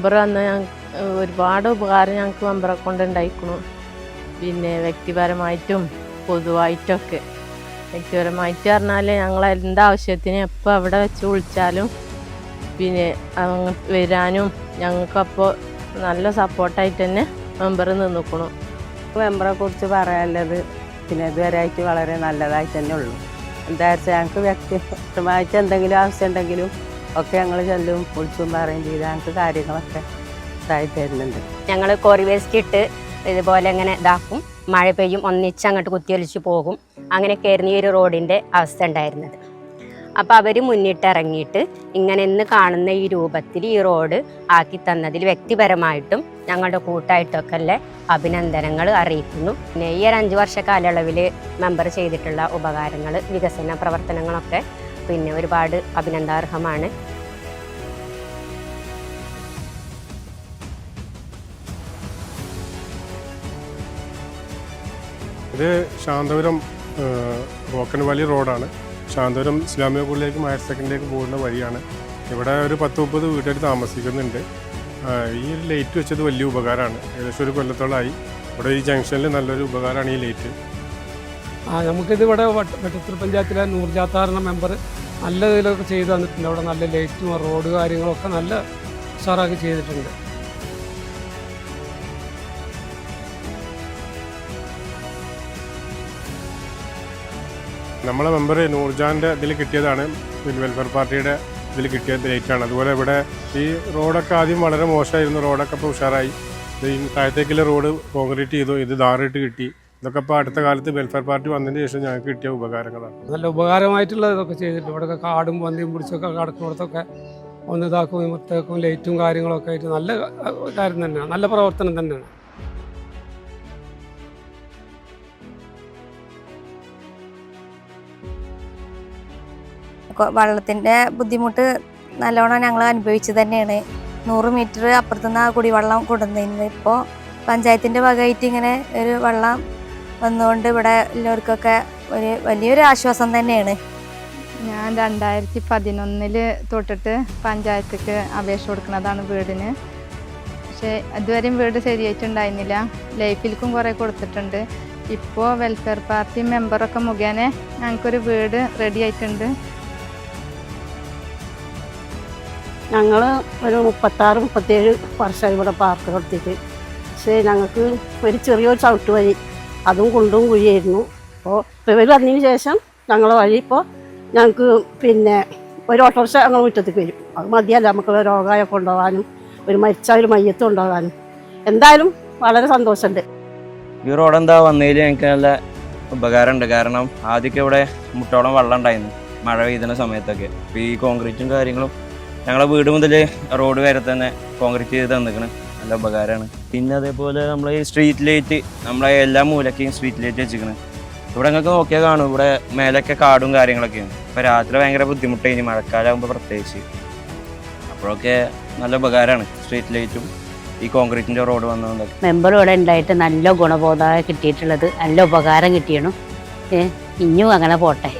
Member വന്ന് ഒരുപാട് ഉപകാരം ഞങ്ങൾക്ക് മെമ്പറെ കൊണ്ട് ഉണ്ടായിക്കണു. പിന്നെ വ്യക്തിപരമായിട്ടും പൊതുവായിട്ടൊക്കെ. വ്യക്തിപരമായിട്ട് പറഞ്ഞാൽ ഞങ്ങൾ എന്താവശ്യത്തിന് എപ്പോൾ അവിടെ വെച്ച് വിളിച്ചാലും പിന്നെ വരാനും ഞങ്ങൾക്കപ്പോൾ നല്ല സപ്പോർട്ടായിട്ട് തന്നെ മെമ്പർ നിന്നിക്കണു. മെമ്പറെ കുറിച്ച് പറയാനുള്ളത് പിന്നെ ഇതുവരെയായിട്ട് വളരെ നല്ലതായിട്ട് തന്നെ ഉള്ളൂ. എന്താ വെച്ചാൽ ഞങ്ങൾക്ക് വ്യക്തിപരമായിട്ട് എന്തെങ്കിലും ആവശ്യം ഉണ്ടെങ്കിലും ഒക്കെ ഞങ്ങൾ ചെല്ലും വിളിച്ചും പറയും ചെയ്ത് ഞങ്ങൾക്ക് കാര്യങ്ങളൊക്കെ ഇതായി തരുന്നുണ്ട്. ഞങ്ങൾ കോറി വേസ്റ്റ് ഇട്ട് ഇതുപോലെ ഇങ്ങനെ ഇതാക്കും. മഴ പെയ്യും ഒന്നിച്ച് അങ്ങോട്ട് കുത്തിയൊലിച്ച് പോകും. അങ്ങനെയൊക്കെയായിരുന്നു ഈ ഒരു റോഡിന്റെ അവസ്ഥ ഉണ്ടായിരുന്നത്. അപ്പോൾ അവർ മുന്നിട്ടിറങ്ങിയിട്ട് ഇങ്ങനെ ഇന്ന് കാണുന്ന ഈ രൂപത്തിൽ ഈ റോഡ് ആക്കി തന്നതിൽ വ്യക്തിപരമായിട്ടും ഞങ്ങളുടെ കൂട്ടായിട്ടൊക്കെ അല്ലേ അഭിനന്ദനങ്ങൾ അറിയിക്കുന്നു. പിന്നെ ഈ ഒരു അഞ്ച് വർഷ കാലയളവിൽ മെമ്പർ ചെയ്തിട്ടുള്ള ഉപകാരങ്ങൾ വികസന പ്രവർത്തനങ്ങളൊക്കെ പിന്നെ ഒരുപാട് അഭിനന്ദാർഹമാണ്. ഇത് ശാന്തപുരം റോക്കൻ വാലി റോഡാണ്. ശാന്തപുരം ഇസ്ലാമിക സ്കൂളിലേക്കും ഹയർ സെക്കൻഡിലേക്ക് പോകുന്ന വഴിയാണ്. ഇവിടെ ഒരു പത്ത് മുപ്പത് വീട്ടുകാർ താമസിക്കുന്നുണ്ട്. ഈ ഒരു ലൈറ്റ് വെച്ചത് വലിയ ഉപകാരമാണ്. ഏകദേശം ഒരു കൊല്ലത്തോളമായി ഇവിടെ ഈ ജംഗ്ഷനിൽ നല്ലൊരു ഉപകാരമാണ് ഈ ലൈറ്റ്. ആ നമുക്കിത് ഇവിടെ വട്ട- വെട്ടത്തൂർ പഞ്ചായത്തിലെ നൂർജാത്താറിന്റെ മെമ്പർ നല്ല ഇതിലൊക്കെ ചെയ്തു തന്നിട്ടുണ്ട്. അവിടെ നല്ല ലൈറ്റും റോഡ് കാര്യങ്ങളൊക്കെ നല്ല ഉഷാറാക്കി ചെയ്തിട്ടുണ്ട്. നമ്മളെ മെമ്പർ നൂർജാന്റെ ഇതിൽ കിട്ടിയതാണ്. വെൽഫെയർ പാർട്ടിയുടെ ഇതിൽ കിട്ടിയ ലൈറ്റാണ് അതുപോലെ ഇവിടെ ഈ റോഡൊക്കെ ആദ്യം വളരെ മോശമായിരുന്നു. റോഡൊക്കെ ഇപ്പോൾ ഉഷാറായി. ഇത് താഴത്തേക്കുള്ള റോഡ് കോൺക്രീറ്റ് ചെയ്തു. ഇത് ധാറിട്ട് കിട്ടി. ഇതൊക്കെ ഇപ്പോൾ അടുത്ത കാലത്ത് വെൽഫെയർ പാർട്ടി വന്നതിന് ശേഷം ഞങ്ങൾക്ക് കിട്ടിയ ഉപകാരങ്ങളാണ്. നല്ല ഉപകാരമായിട്ടുള്ള ഇതൊക്കെ ചെയ്തിട്ടുണ്ട്. ഇവിടെ കാടും പന്തിയും പിടിച്ചൊക്കെ കിടക്കുന്നിടത്തൊക്കെ ഒന്ന് ഇതാക്കും വൃത്തിയാക്കും ലൈറ്റും കാര്യങ്ങളൊക്കെ ആയിട്ട് നല്ല കാര്യം തന്നെയാണ്. നല്ല പ്രവർത്തനം തന്നെയാണ്. വെള്ളത്തിന്റെ ബുദ്ധിമുട്ട് നല്ലോണം ഞങ്ങൾ അനുഭവിച്ചു തന്നെയാണ്. നൂറ് മീറ്റർ അപ്പുറത്തുനിന്ന് കുടിവെള്ളം കൊടുന്നിരുന്നത് ഇപ്പോൾ പഞ്ചായത്തിന്റെ ഭാഗമായിട്ട് ഇങ്ങനെ ഒരു വെള്ളം വന്നുകൊണ്ട് ഇവിടെ എല്ലാവർക്കൊക്കെ ഒരു വലിയൊരു ആശ്വാസം തന്നെയാണ്. ഞാൻ രണ്ടായിരത്തി പതിനൊന്നിൽ തൊട്ടിട്ട് പഞ്ചായത്തേക്ക് അപേക്ഷ കൊടുക്കുന്നതാണ് വീടിന്. പക്ഷേ ഇതുവരെയും വീട് ശരിയായിട്ടുണ്ടായിരുന്നില്ല. ലൈഫിൽക്കും കുറേ കൊടുത്തിട്ടുണ്ട്. ഇപ്പോൾ വെൽഫെയർ പാർട്ടി മെമ്പറൊക്കെ മുഖേന ഞങ്ങൾക്കൊരു വീട് റെഡി ആയിട്ടുണ്ട്. ഞങ്ങൾ ഒരു മുപ്പത്താറ് മുപ്പത്തേഴ് വർഷമായി ഇവിടെ പാർക്ക് കൊടുത്തിട്ട്. പക്ഷേ ഞങ്ങൾക്ക് ഒരു ചെറിയൊരു ചവിട്ട് വഴി അതും കുണ്ടും കുഴിയായിരുന്നു. അപ്പോൾ ഇവർ വന്നതിന് ശേഷം ഞങ്ങൾ വഴി ഇപ്പോൾ ഞങ്ങൾക്ക് പിന്നെ ഒരു ഓട്ടോറിക്ഷ ഞങ്ങൾ മുറ്റത്തേക്ക് വരും. അത് മതിയല്ല നമുക്ക് രോഗമായ കൊണ്ടുപോകാനും ഒരു മരിച്ച ഒരു മയ്യത്ത് കൊണ്ടുപോകാനും. എന്തായാലും വളരെ സന്തോഷമുണ്ട്. ഈ റോഡ് എന്താ വന്നതിൽ എനിക്ക് നല്ല ഉപകാരമുണ്ട്. കാരണം ആദ്യമൊക്കെ ഇവിടെ മുട്ടോളം വെള്ളം ഉണ്ടായിരുന്നു മഴ പെയ്തുന്ന സമയത്തൊക്കെ. ഇപ്പോൾ ഈ കോൺക്രീറ്റും കാര്യങ്ങളും ഞങ്ങളെ വീട് മുതൽ റോഡ് വരെ തന്നെ കോൺക്രീറ്റ് ചെയ്ത് തന്നിക്കണ്. നല്ല ഉപകാരമാണ്. പിന്നെ അതേപോലെ നമ്മൾ ഈ സ്ട്രീറ്റ് ലൈറ്റ് നമ്മളെ എല്ലാ മൂലക്കെയും സ്ട്രീറ്റ് ലൈറ്റ് വെച്ചിരിക്കുന്നത് ഇവിടെ നിങ്ങൾക്ക് നോക്കിയാൽ കാണും. ഇവിടെ മേലൊക്കെ കാടും കാര്യങ്ങളൊക്കെയാണ്. ഇപ്പോൾ രാത്രി ഭയങ്കര ബുദ്ധിമുട്ടായി മഴക്കാലമാകുമ്പോൾ പ്രത്യേകിച്ച്. അപ്പോഴൊക്കെ നല്ല ഉപകാരമാണ് സ്ട്രീറ്റ് ലൈറ്റും ഈ കോൺക്രീറ്റിന്റെ റോഡ് വന്നതുകൊണ്ട് മെമ്പർ ഇവിടെ ഉണ്ടായിട്ട് നല്ല ഗുണബോധമായി കിട്ടിയിട്ടുള്ളത് നല്ല ഉപകാരം കിട്ടിയണം. ഇനിയും അങ്ങനെ പോട്ടെ.